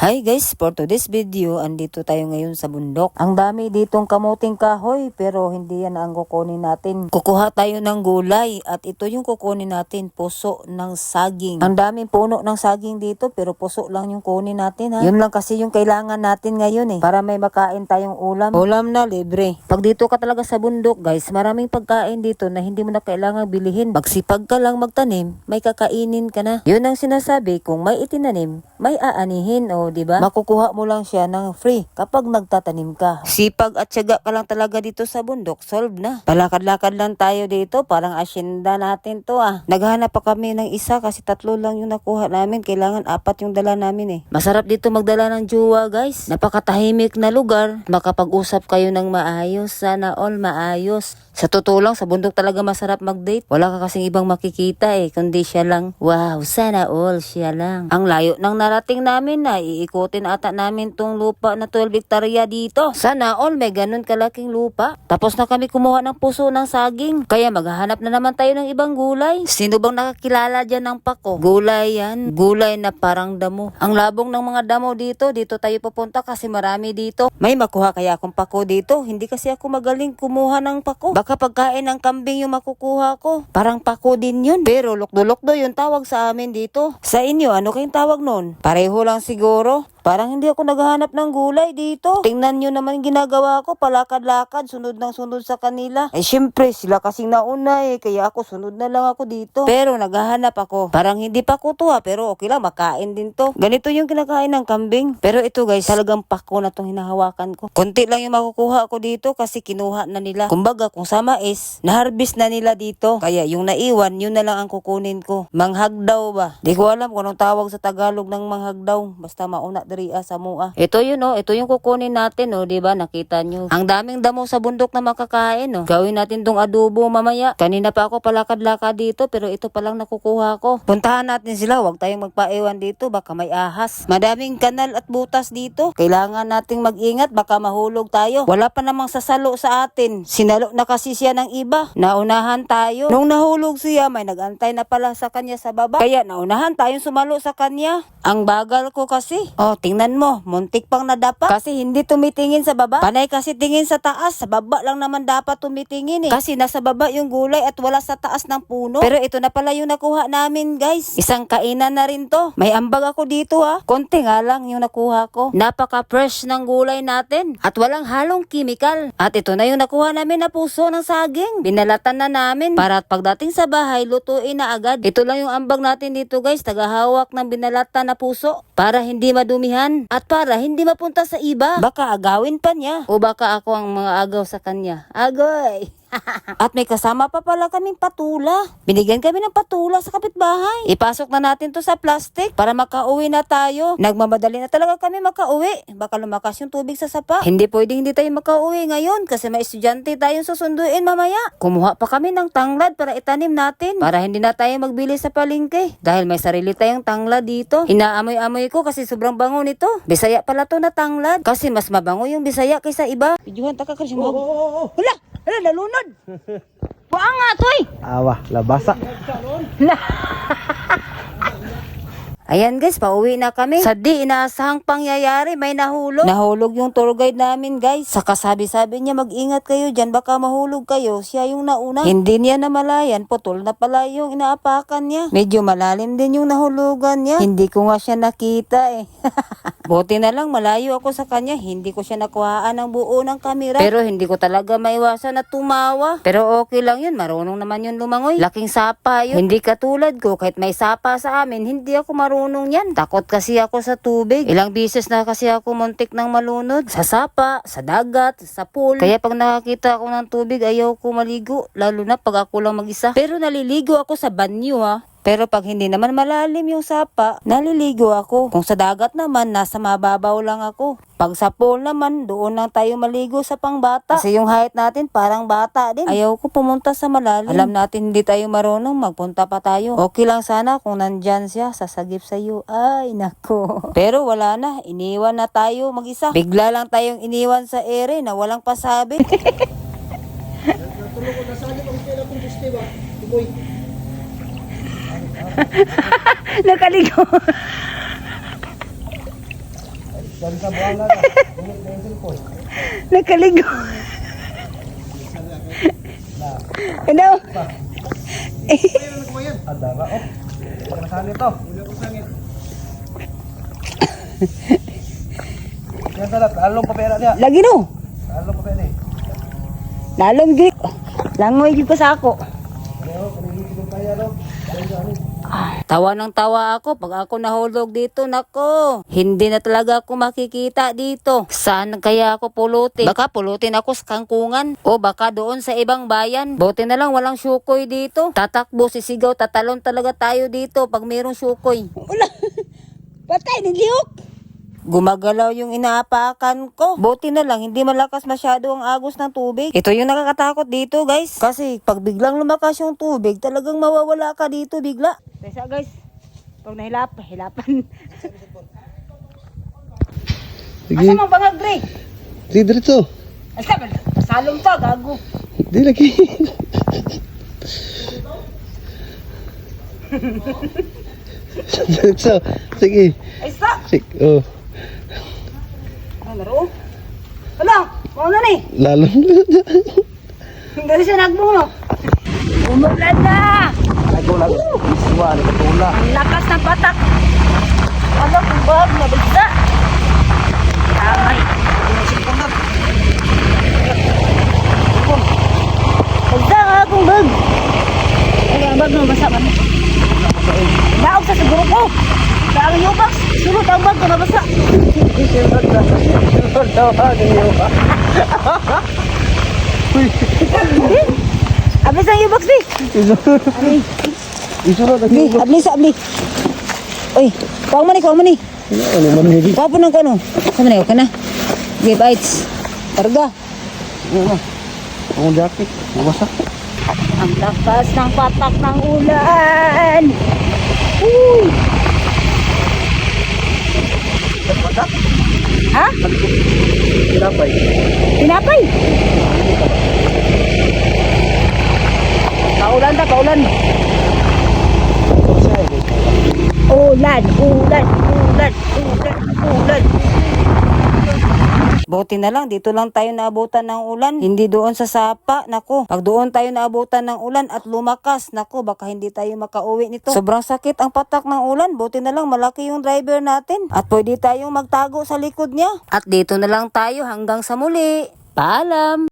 Hi guys, for today's video, andito tayo ngayon sa bundok. Ang dami ditong kamuting kahoy, pero hindi yan ang kukunin natin. Kukuha tayo ng gulay at ito yung kukunin natin, puso ng saging. Ang daming puno ng saging dito, pero puso lang yung kunin natin ha. Yun lang kasi yung kailangan natin ngayon eh, para may makain tayong ulam. Ulam na libre. Pag dito ka talaga sa bundok guys, maraming pagkain dito na hindi mo na kailangan bilihin. Magsipag ka lang magtanim, may kakainin ka na. Yun ang sinasabi, kung may itinanim, may aanihin o di ba? Makukuha mo lang siya ng free kapag nagtatanim ka. Sipag at syaga ka lang talaga dito sa bundok, solve na. Palakad-lakad lang tayo dito, parang asyenda natin to ah. Naghanap pa kami ng isa kasi tatlo lang yung nakuha namin, kailangan apat yung dala namin eh. Masarap dito magdala ng juwa guys. Napakatahimik na lugar, makapag-usap kayo ng maayos, sana all maayos. Sa totoo lang, sa bundok talaga masarap mag-date. Wala ka kasing ibang makikita eh, kundi siya lang. Wow, sana all siya lang. Ang layo ng narating namin na iikutin ata namin tong lupa na 12 hektarya dito. Sana all may ganun kalaking lupa. Tapos na kami kumuha ng puso ng saging. Kaya maghahanap na naman tayo ng ibang gulay. Sino bang nakakilala dyan ng pako? Gulay yan. Gulay na parang damo. Ang labong ng mga damo dito, dito tayo pupunta kasi marami dito. May makuha kaya akong pako dito. Hindi kasi ako magaling kumuha ng pako. Baka pagkain ng kambing yung makukuha ko. Parang pako din yun. Pero lukdo-lukdo yung tawag sa amin dito. Sa inyo, ano kayong tawag nun? Pareho lang siguro. Parang hindi ako naghahanap ng gulay dito. Tingnan nyo naman ginagawa ko, palakad-lakad, sunod ng sunod sa kanila. Eh syempre, sila kasing nauna eh, kaya ako sunod na lang ako dito. Pero naghahanap ako. Parang hindi pa ko to ha, pero okay lang, makain din to. Ganito yung kinakain ng kambing. Pero ito guys, talagang pako na tong hinahawakan ko. Konti lang yung makukuha ko dito kasi kinuha na nila. Kumbaga, kung sa mais, na-harvest na nila dito. Kaya yung naiwan, yun na lang ang kukunin ko. Manghagdaw ba? Di ko alam kung anong tawag sa Tagalog ng manghagdaw. Basta mauna diri ah, sa mua. Ito yun oh, ito yung kukunin natin oh, di ba? Nakita nyo. Ang daming damo sa bundok na makakain oh. Gawin natin tong adobo mamaya. Kanina pa ako palakad-lakad dito pero ito pa lang nakukuha ko. Puntahan natin sila, huwag tayong magpaiwan dito, baka may ahas. Madaming kanal at butas dito. Kailangan nating mag-ingat, baka mahulog tayo. Wala pa namang sasalo sa atin. Sinalo na kasi siya ng iba. Naunahan tayo. Nung nahulog siya, may nagantay na pala sa kanya sa baba. Kaya naunahan tayong sumalo sa kanya. Ang bagal ko kasi. Oh, tingnan mo, muntik pang nadapa. Kasi hindi tumitingin sa baba. Panay kasi tingin sa taas. Sa baba lang naman dapat tumitingin eh. Kasi nasa baba yung gulay at wala sa taas ng puno. Pero ito na pala yung nakuha namin guys. Isang kainan na rin to. May ambag ako dito ha. Konti nga lang yung nakuha ko. Napaka-fresh ng gulay natin. At walang halong chemical. At ito na yung nakuha namin na puso ng saging. Binalatan na namin. Para at pagdating sa bahay, lutuin na agad. Ito lang yung ambag natin dito guys. Tagahawak ng binalatan na puso. Para hindi madumihan. At para hindi mapunta sa iba. Baka agawin pa niya. O baka ako ang mga agaw sa kanya. Agoy! At may kasama pa pala kaming patula. Binigyan kami ng patula sa kapitbahay. Ipasok na natin to sa plastic para makauwi na tayo. Nagmamadali na talaga kami makauwi. Baka lumakas yung tubig sa sapa. Hindi pwedeng hindi tayo makauwi ngayon kasi may estudyante tayong susunduin mamaya. Kumuha pa kami ng tanglad para itanim natin. Para hindi na tayo magbili sa palengke. Dahil may sarili tayong tanglad dito. Inaamoy-amoy ko kasi sobrang bango nito. Bisaya pala to na tanglad. Kasi mas mabango yung bisaya kaysa iba. Pijuhan taka ka mo. Hala! Hala, nalunod! Buang nga, toy! Awa, labasa. Ayan guys, pauwi na kami. Sa di inaasahang pangyayari, may nahulog. Nahulog yung tour guide namin guys. Saka sabi-sabi niya, mag-ingat kayo dyan, baka mahulog kayo. Siya yung nauna. Hindi niya namalayan, putol na pala yung inaapakan niya. Medyo malalim din yung nahulugan niya. Hindi ko nga siya nakita eh. Buti na lang malayo ako sa kanya, hindi ko siya nakuhaan ng buo ng kamera. Pero hindi ko talaga maiwasan na tumawa. Pero okay lang yun, marunong naman yun lumangoy. Laking sapa yun. Hindi katulad ko, kahit may sapa sa amin, hindi ako marunong yan. Takot kasi ako sa tubig. Ilang bises na kasi ako muntik ng malunod. Sa sapa, sa dagat, sa pool. Kaya pag nakakita ako ng tubig, ayaw ko maligo. Lalo na pag ako lang mag-isa. Pero naliligo ako sa banyo ha. Pero pag hindi naman malalim yung sapa, naliligo ako. Kung sa dagat naman, nasa mababaw lang ako. Pag sa pool naman, doon lang tayo maligo sa pangbata. Kasi yung height natin parang bata din. Ayaw ko pumunta sa malalim. Alam natin hindi tayo marunong, magpunta pa tayo. Okay lang sana kung nandyan siya, sasagip sa iyo. Ay, nako. Pero wala na, iniwan na tayo mag-isa. Bigla lang tayong iniwan sa ere na walang pasabi. Nakaligo. Dari sa buwangan na. Bulit na yung cellphone. Nakaligo. Ano? Ano ko yan? Ada ba? Oh. Nasangit to. Hindi ko sangit. Yan talat. Along pa pera niya. Lagi no. Along pa pera eh. Lalong gid. Langoy gid ko sa ako. Ano, kaniliti ko kaya no. Sa ano. Tawa ng tawa ako pag ako nahulog dito, nako. Hindi na talaga ako makikita dito. Saan kaya ako pulutin? Baka pulutin ako sa kangkungan o baka doon sa ibang bayan. Buti na lang walang syukoy dito. Tatakbo, sisigaw, tatalon talaga tayo dito pag mayroong syukoy. Wala. Patay ni Liok. Gumagalaw yung inaapakan ko. Buti na lang, hindi malakas masyado ang agos ng tubig. Ito yung nakakatakot dito, guys. Kasi pag biglang lumakas yung tubig, talagang mawawala ka dito bigla. Tesa guys. Pag nahilap, hilapan. Sige. Asa mo bangag Dre? Di diretso. Asa ba? Pasalong to, gago. Di lagi. diretso. Sige. Ay sa. Sige. Oh. Naro? Hala, mo na ni. Lalong. Hindi siya nagbungo. Umulan na. Lang. Iswa. Ano ka tula. Ang lakas ng patak. Ano kung bag na bigla? Tamay. Bigla nga akong bag. Ay, ang bag na basa man. Daog sa siguro ko. Dami yung box. Sunod ang bag ko na basa. Ablis ang yung box di. Isunod. Abli, abli sa abli. Uy, kuwang mo ni, kuwang mo ni. Ano man hindi. Kapon ng kuno. Sa man okay na. Give bites. Targa. Ang jacket. Mabasak. Ang lakas ng patak ng ulan. Uy. Ha? Tinapay. Tinapay. Paulan ta, paulan. Ulan, ulan, ulan, ulan, ulan. Buti na lang, dito lang tayo naabutan ng ulan. Hindi doon sa sapa, nako. Pag doon tayo naabutan ng ulan at lumakas, nako, baka hindi tayo makauwi nito. Sobrang sakit ang patak ng ulan. Buti na lang, malaki yung driver natin. At pwede tayong magtago sa likod niya. At dito na lang tayo hanggang sa muli. Paalam!